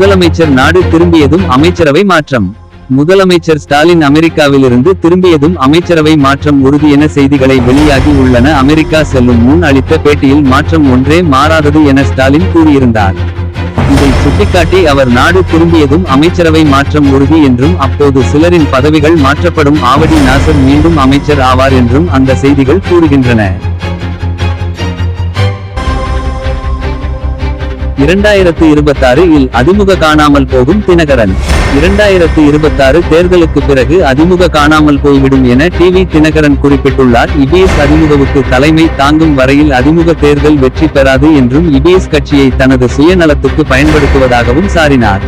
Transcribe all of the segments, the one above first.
முதலமைச்சர் நாடு திரும்பியதும் அமைச்சரவை மாற்றம். முதலமைச்சர் ஸ்டாலின் அமெரிக்காவிலிருந்து திரும்பியதும் அமைச்சரவை மாற்றம் உறுதி என செய்திகளை வெளியாகி உள்ளன. அமெரிக்கா செல்லும் முன் அளித்த பேட்டியில் மாற்றம் ஒன்றே மாறாதது என ஸ்டாலின் கூறியிருந்தார். இதை சுட்டிக்காட்டி அவர் நாடு திரும்பியதும் அமைச்சரவை மாற்றம் உறுதி என்றும் அப்போது சிலரின் பதவிகள் மாற்றப்படும். ஆவடி நாசர் மீண்டும் அமைச்சர் ஆவார் என்றும் அந்த செய்திகள் கூறுகின்றன. இரண்டாயிரத்து இருபத்தாறு இல் அதிமுக காணாமல் போகும் தினகரன். இரண்டாயிரத்து இருபத்தாறு தேர்தலுக்கு பிறகு அதிமுக காணாமல் போய்விடும் என டிவி தினகரன் குறிப்பிட்டுள்ளார். இபிஎஸ் அதிமுகவுக்கு தலைமை தாங்கும் வரையில் அதிமுக தேர்தல் வெற்றி பெறாது என்றும் இபிஎஸ் கட்சியை தனது சுயநலத்துக்கு பயன்படுத்துவதாகவும் சாரினார்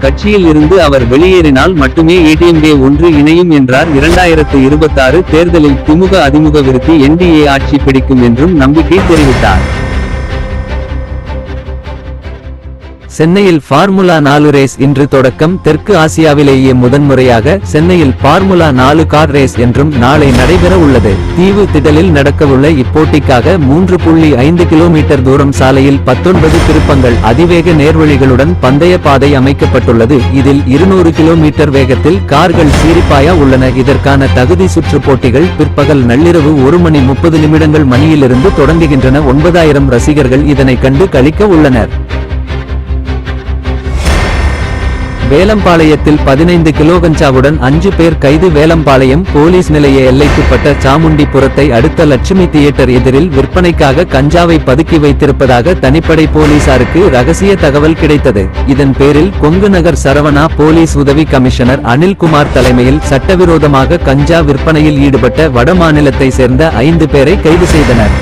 கட்சியில் இருந்து அவர் வெளியேறினால் மட்டுமே ஏடிஎம்கே ஒன்று இணையும் என்றார். இரண்டாயிரத்து இருபத்தாறு தேர்தலில் திமுக அதிமுக விருத்தி என்டிஏ ஆட்சி பிடிக்கும் என்றும் நம்பிக்கை தெரிவித்தார். சென்னையில் ஃபார்முலா நாலு ரேஸ் இன்று தொடக்கம். தெற்கு ஆசியாவிலேயே முதன்முறையாக சென்னையில் ஃபார்முலா நாலு கார் ரேஸ் என்றும் நாளை நடைபெற உள்ளது. தீவு திடலில் நடக்கவுள்ள இப்போட்டிக்காக மூன்று புள்ளி ஐந்து கிலோமீட்டர் தூரம் சாலையில் பத்தொன்பது திருப்பங்கள் அதிவேக நேர்வழிகளுடன் பந்தய பாதை அமைக்கப்பட்டுள்ளது. இதில் இருநூறு கிலோமீட்டர் வேகத்தில் கார்கள் சீரிப்பாயா உள்ளன. இதற்கான தகுதி சுற்று போட்டிகள் பிற்பகல் நள்ளிரவு ஒரு மணி முப்பது நிமிடங்கள் மணியிலிருந்து தொடங்குகின்றன. ஒன்பதாயிரம் ரசிகர்கள் இதனை கண்டு கழிக்க உள்ளனர். வேலம்பாளையத்தில் பதினைந்து கிலோ கஞ்சாவுடன் அஞ்சு பேர் கைது. வேலம்பாளையம் போலீஸ் நிலைய எல்லைக்குப்பட்ட சாமுண்டிபுரத்தை அடுத்த லட்சுமி தியேட்டர் எதிரில் விற்பனைக்காக கஞ்சாவை பதுக்கி வைத்திருப்பதாக தனிப்படை போலீசாருக்கு ரகசிய தகவல் கிடைத்தது. இதன் பேரில் கொங்கு நகர் சரவணா போலீஸ் உதவி கமிஷனர் அனில்குமார் தலைமையில் சட்டவிரோதமாக கஞ்சா விற்பனையில் ஈடுபட்ட வடமாநிலத்தை சேர்ந்த ஐந்து பேரை கைது செய்தனர்.